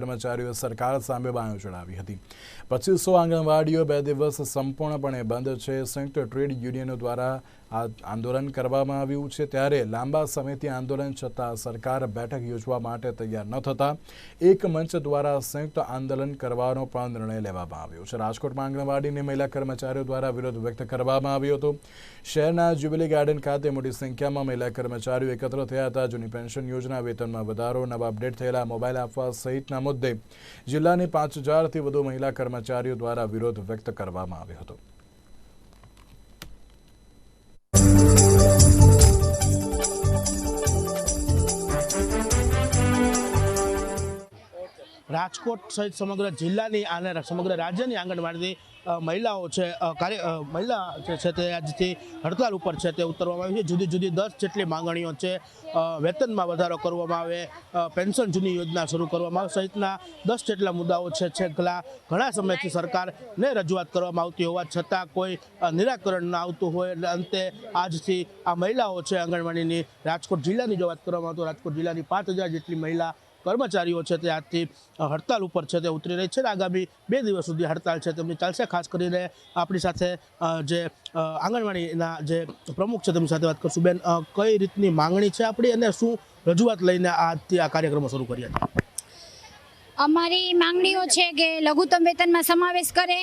કર્મચારીઓ સરકાર સામે બાયો ચડાવી હતી. પચીસો આંગણવાડીઓ બે દિવસ સંપૂર્ણપણે બંધ છે. સંયુક્ત ટ્રેડ યુનિયનો દ્વારા આ આંદોલન કરવામાં આવ્યું છે. ત્યારે લાંબા સમયથી આંદોલન છતાં સરકાર બેઠક યોજવા માટે તૈયાર ન થતાં એક મંચ દ્વારા સંયુક્ત આંદોલન કરવાનો પણ નિર્ણય લેવામાં આવ્યો છે. રાજકોટમાં આંગણવાડીની મહિલા કર્મચારીઓ દ્વારા વિરોધ વ્યક્ત કરવામાં આવ્યો હતો. શહેરના જ્યુબિલી ગાર્ડન ખાતે મોટી સંખ્યામાં મહિલા કર્મચારીઓ એકત્ર થયા હતા. જૂની પેન્શન યોજના વેતનમાં વધારો, નવા અપડેટ થયેલા મોબાઈલ આપવા સહિતના મુદ્દે જિલ્લાની પાંચ હજારથી વધુ મહિલા કર્મચારીઓ દ્વારા વિરોધ વ્યક્ત કરવામાં આવ્યો હતો. રાજકોટ સહિત સમગ્ર જિલ્લાની અને સમગ્ર રાજ્યની આંગણવાડીની મહિલાઓ છે કાર્ય મહિલા જે છે તે આજથી હડતાલ ઉપર છે તે ઉતરવામાં આવી છે. જુદી જુદી દસ જેટલી માંગણીઓ છે વેતનમાં વધારો કરવામાં આવે પેન્શન જૂની યોજના શરૂ કરવામાં આવે સહિતના દસ જેટલા મુદ્દાઓ છે, છેલ્લા ઘણા સમયથી સરકારને રજૂઆત કરવામાં આવતી હોવા છતાં કોઈ નિરાકરણ ન આવતું હોય. એટલે અંતે આજથી આ મહિલાઓ છે આંગણવાડીની, રાજકોટ જિલ્લાની જો વાત કરવામાં આવતો રાજકોટ જિલ્લાની પાંચ જેટલી મહિલા કર્મચારીઓ છે તે આજથી હડતાલ ઉપર છે તે ઉતરી રહી છે અને આગામી બે દિવસ સુધી હડતાલ છે તેમની ચાલશે. ખાસ કરીને આપણી સાથે જે આંગણવાડીના જે પ્રમુખ છે તેમની સાથે વાત કરશું. બેન કઈ રીતની માંગણી છે આપણી અને શું રજૂઆત લઈને આજથી આ કાર્યક્રમો શરૂ કર્યા હતા અમારી માંગણીઓ છે કે લઘુત્તમ વેતનમાં સમાવેશ કરે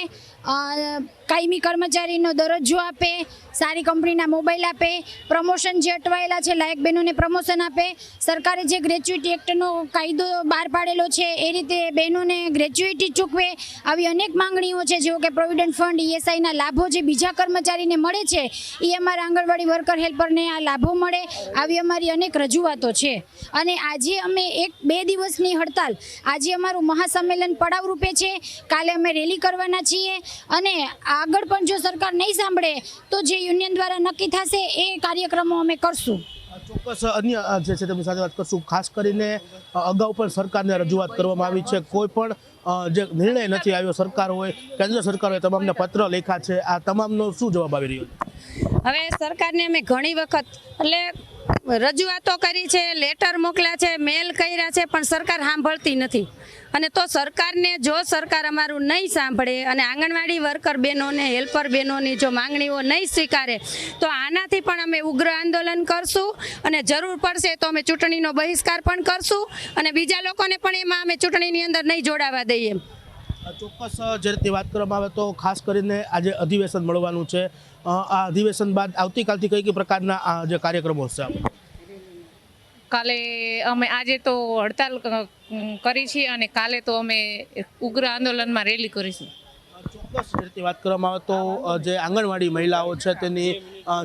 કાયમી કર્મચારીનો દરજ્જો આપે, સારી કંપનીના મોબાઈલ આપે પ્રમોશન જે અટવાયેલા છે, લાયક બહેનોને પ્રમોશન આપે. સરકારે જે ગ્રેચ્યુઇટી એક્ટનો કાયદો બહાર પાડેલો છે, એ રીતે બહેનોને ગ્રેચ્યુઇટી ચૂકવે. આવી અનેક માંગણીઓ છે જેવો કે પ્રોવિડન્ટ ફંડ ઈએસઆઈના લાભો જે બીજા કર્મચારીને મળે છે એ અમારા આંગણવાડી વર્કર હેલ્પરને આ લાભો મળે. આવી અમારી અનેક રજૂઆતો છે. અને આજે અમે એક બે દિવસની હડતાલ. આજે અમારું મહાસંમેલન પડાવ રૂપે છે. કાલે અમે રેલી કરવાના છીએ. અને આગળ પણ જો સરકાર નહીં સાંભળે, તો જે યુનિયન દ્વારા નક્કી થશે એ કાર્યક્રમો અમે કરશું. ચોક્કસ અન્ય જે છે તેમની સાથે વાત કરશું. ખાસ કરીને અગાઉ પણ સરકારને રજૂઆત કરવામાં આવી છે. કોઈ પણ જે નિર્ણય નથી આવ્યો સરકાર હોય, કેન્દ્ર સરકાર હોય, તમામને પત્ર લેખા છે. આ તમામનો શું જવાબ આવી રહ્યો છે? હવે સરકારને અમે ઘણી વખત એટલે રજૂઆતો કરી છે લેટર મોકલ્યા છે મેલ કર્યા છે પણ સરકાર સાંભળતી નથી. અને તો સરકારને જો સરકાર અમારું નહીં સાંભળે અને આંગણવાડી વર્કર બહેનોને હેલ્પર બહેનોની જો માંગણીઓ નહીં સ્વીકારે તો આનાથી પણ અમે ઉગ્ર આંદોલન કરશું અને જરૂર પડશે તો અમે ચૂંટણીનો બહિષ્કાર પણ કરશું અને બીજા લોકોને પણ એમાં અમે ચૂંટણીની અંદર નહીં જોડાવા દઈએ અ, ચોક્કસ જે રીતે વાત કરવામાં આવે તો ખાસ કરીને આજે અધિવેશન મળવાનું છે. આ અધિવેશન બાદ આવતીકાલથી કઈ કઈ પ્રકારના આ જે કાર્યક્રમો હશે કાલે અમે આજે તો હડતાલ કરી છે અને કાલે તો અમે ઉગ્ર આંદોલનમાં રેલી કરીશું. ચોક્કસ વાત કરવામાં આવે તો જે આંગણવાડી મહિલાઓ છે તેની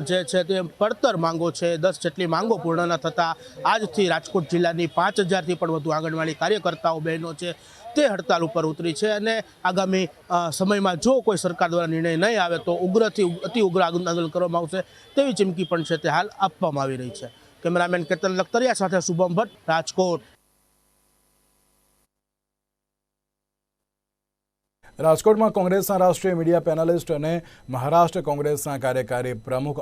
જે છે તે પડતર માંગો છે, દસ જેટલી માંગો પૂર્ણ ન થતાં. આજથી રાજકોટ જિલ્લાની પાંચ હજારથી પણ વધુ આંગણવાડી કાર્યકર્તાઓ બહેનો છે તે હડતાલ ઉપર ઉતરી છે અને આગામી સમયમાં જો કોઈ સરકાર દ્વારા નિર્ણય નહીં આવે તો ઉગ્રથી અતિ ઉગ્ર આંદોલન કરવામાં આવશે તેવી ચીમકી પણ છે તે હાલ આપવામાં આવી રહી છે. કેમેરામેન કેતન લખતરિયા સાથે શુભમ ભટ્ટ, રાજકોટ. રાજકોટમાં કોંગ્રેસના રાષ્ટ્રીય મીડિયા પેનલિસ્ટ અને મહારાષ્ટ્ર કોંગ્રેસના કાર્યકારી પ્રમુખ